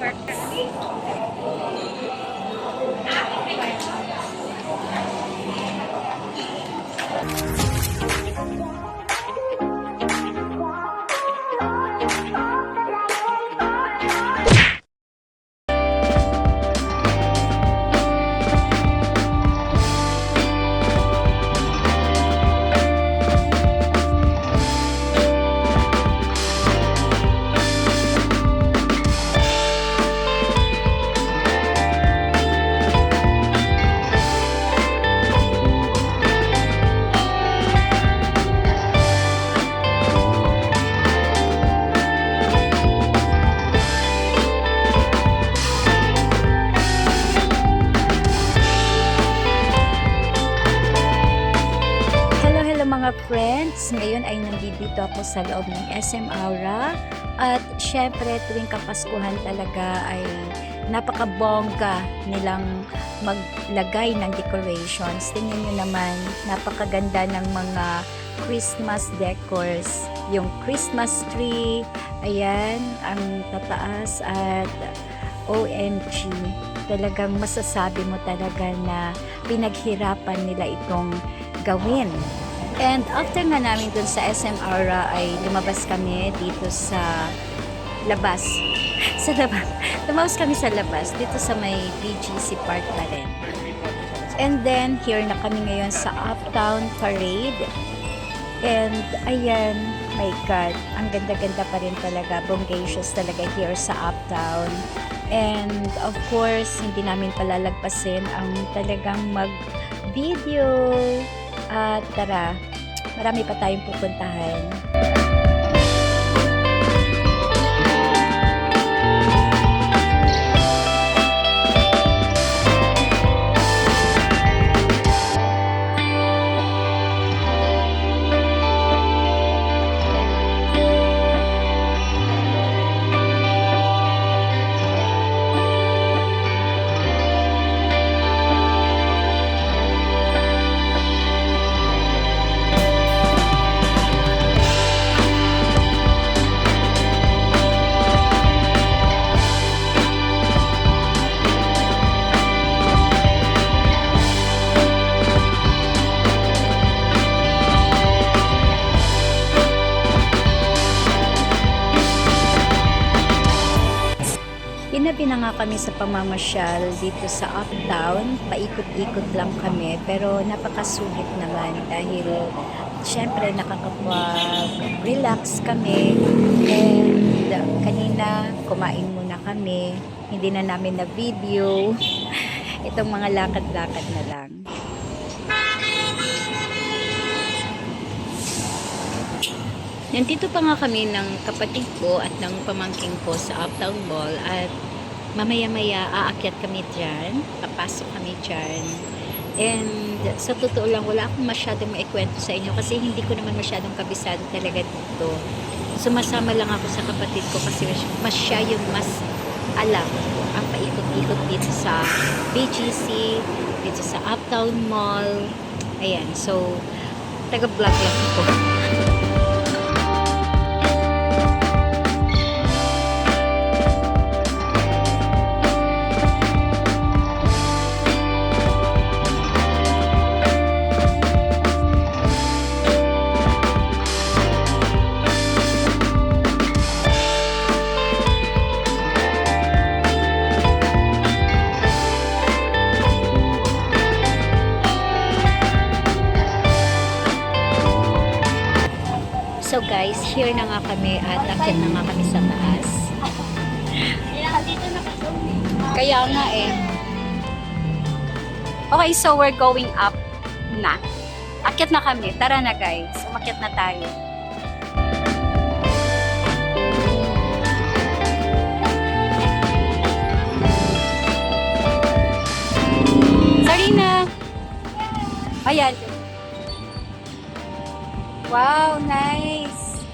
work. Friends! Ngayon ay nandito ako sa loob ng SM Aura at syempre tuwing kapaskuhan talaga ay napakabongga nilang maglagay ng decorations. Tingnan nyo naman, napakaganda ng mga Christmas decors. Yung Christmas tree, ayan, ang tataas at OMG, talagang masasabi mo talaga na pinaghirapan nila itong gawin. And after nga namin dun sa SM Aura ay lumabas kami dito sa labas. sa labas. Lumabas kami sa labas dito sa may BGC Park pa rin. And then, here na kami ngayon sa Uptown Parade. And, ayan, my God, ang ganda-ganda pa rin talaga. Bongacious talaga here sa Uptown. And, of course, hindi namin palalagpasin ang talagang mag-video. At tara, marami pa tayong pupuntahan. Kami sa pamamasyal dito sa Uptown. Paikot-ikot lang kami pero napakasulit naman dahil syempre nakakapag-relax kami and kanina kumain muna kami. Hindi na namin na video. Itong mga lakad-lakad na lang. Nandito pa nga kami ng kapatid ko at ng pamangking ko sa Uptown Mall at mamaya-maya aakyat kami dyan, papasok kami dyan. And sa totoo lang, wala akong masyadong maikwento sa inyo kasi hindi ko naman masyadong kabisado talaga dito. Sumasama lang ako sa kapatid ko kasi mas siya yung mas alam ang paikot-ikot dito sa BGC, dito sa Uptown Mall. Ayan, so taga-vlog lang ako. So guys, here na nga kami at akyat na nga kami sa taas. Kaya nga eh. Okay, so we're going up na. Akyat na kami. Tara na guys. Umakyat na tayo. Sarina! Ayan. Wow, nice!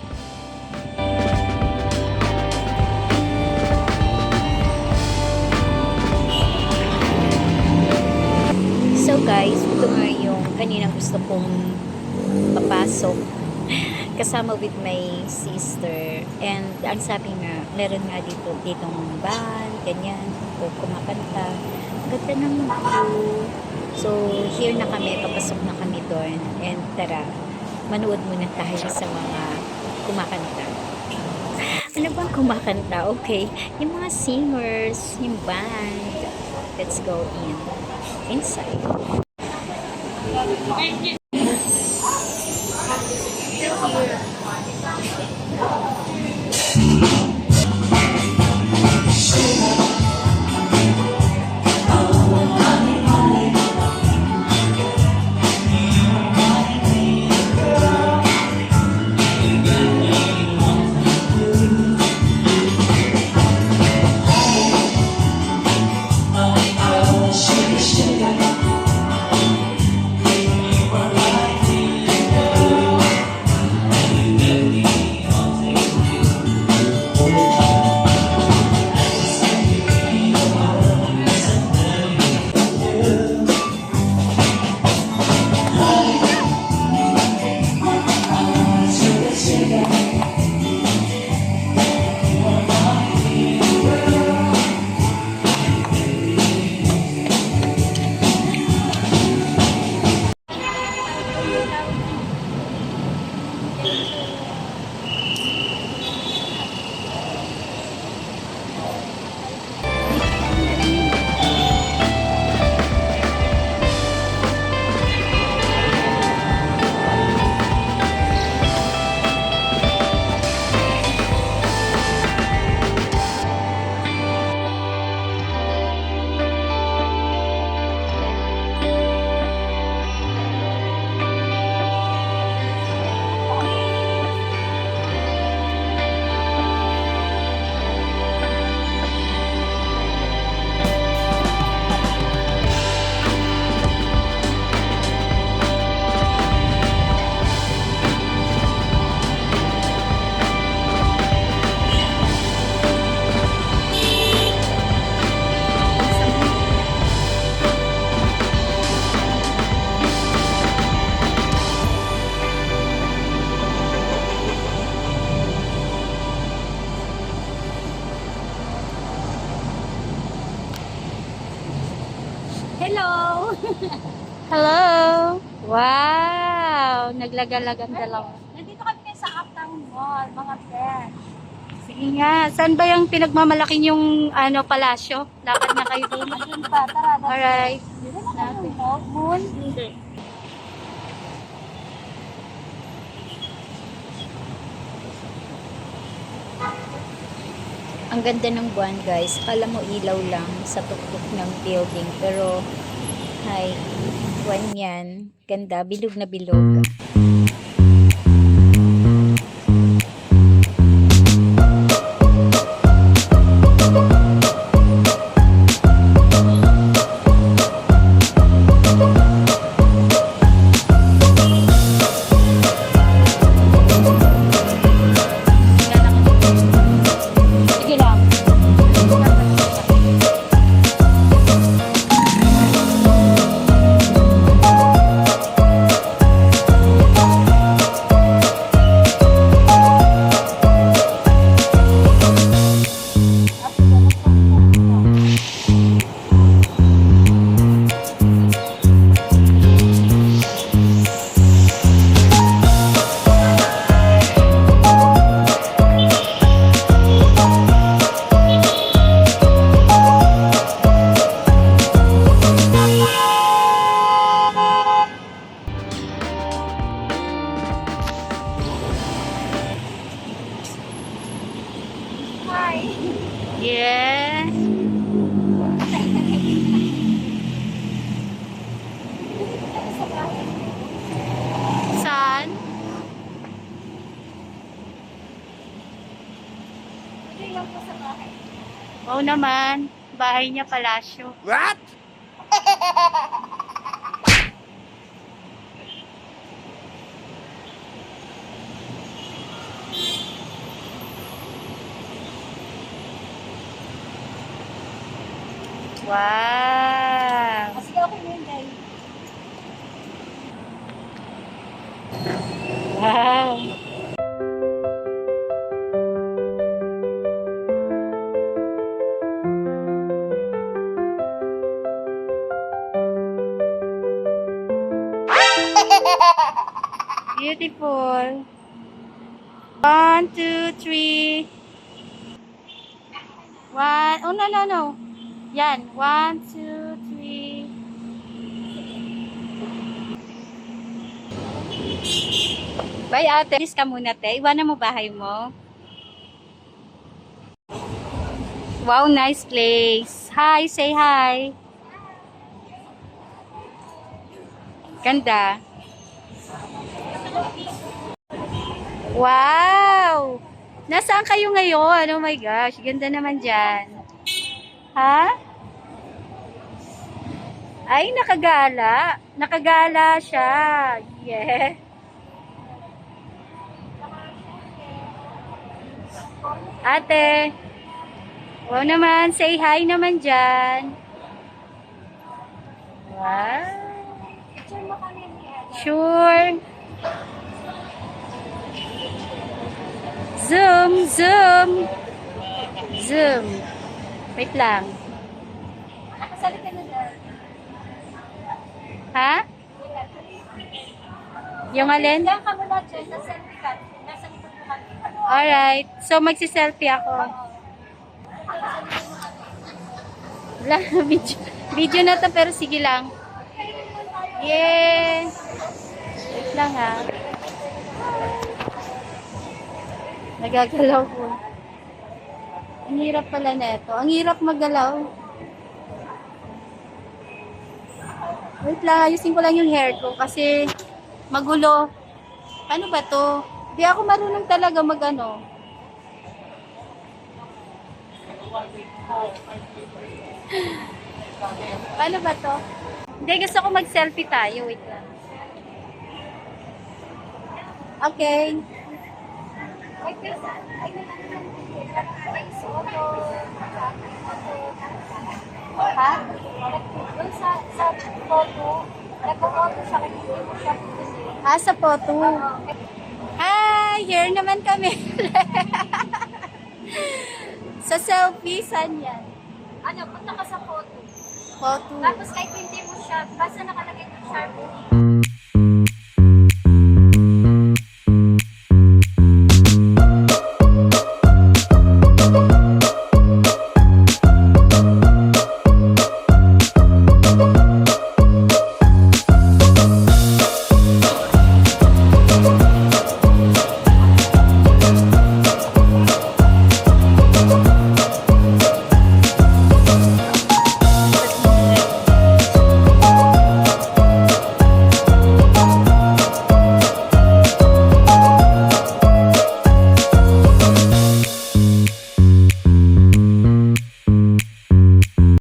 So guys, ito nga yung kaninang gusto kong papasok kasama with my sister. And ang sabi nga, meron nga dito, ditong band, ganyan, o kumakanta. Ganda ng view. So, here na kami, papasok na kami doon. And tara, manood muna tayo sa mga kumakanta. Ano bang kumakanta? Okay, yung mga singers, yung band. Let's go in. Inside. Hello! Hello! Wow! Naglagalagan dalawa. Nandito kami ngayon sa Uptown Mall, mga friends. Sige nga, saan ba yung pinagmamalaking yung ano, palasyo? Lakad na kayo doon. Ayun pa, tara. Alright. na natin. Moon? Hindi. Ang ganda ng buwan guys. Kala mo ilaw lang sa tuktok ng building. Pero, hi, buwan yan. Ganda, bilog na bilog. Yeah. Saan? Hindi lang po sa bahay. Oo naman. Bahay niya palasyo. What? Wow! Kasi ako yun, guys. Wow! Beautiful. One, two, three. One. Oh, no, no, no. Yan. One, two, three. Bye, ate. Please ka muna, te. Iwanan mo bahay mo. Wow, nice place. Hi, say hi. Ganda. Wow! Nasaan kayo ngayon? Oh my gosh, ganda naman dyan. Ha? Ay, nakagala. Nakagala siya. Yeah. Ate. Wow naman, say hi naman dyan. Wow. Sure. Zoom, zoom. Zoom. Wait lang. Kasali ka na dyan. Ha? Yung alin? Diyan ka muna dyan. Nasa selfie ka. Nasa likod mo kami. Alright. So, magsiselfie ako. Wala, video, video na to pero sige lang. Yeah. Wait lang ha. Nagagalaw ko. Ang hirap pala na ito. Ang hirap maggalaw. Wait lang, ayusin ko lang yung hair ko kasi magulo. Ano ba to? Di ako marunong talaga mag-ano. Paano ba to? Hindi, gusto ko mag-selfie tayo. Wait lang. Okay. Ay, Ha? Doon sa, sa photo, nagpo-photo siya kaya hindi mo siya pinili. Ah, sa photo. Hi! Here naman kami. sa selfie, saan yan? Ano, punta ka sa photo. Photo. Tapos kahit hindi mo siya, basta nakalagay ng Sharpie.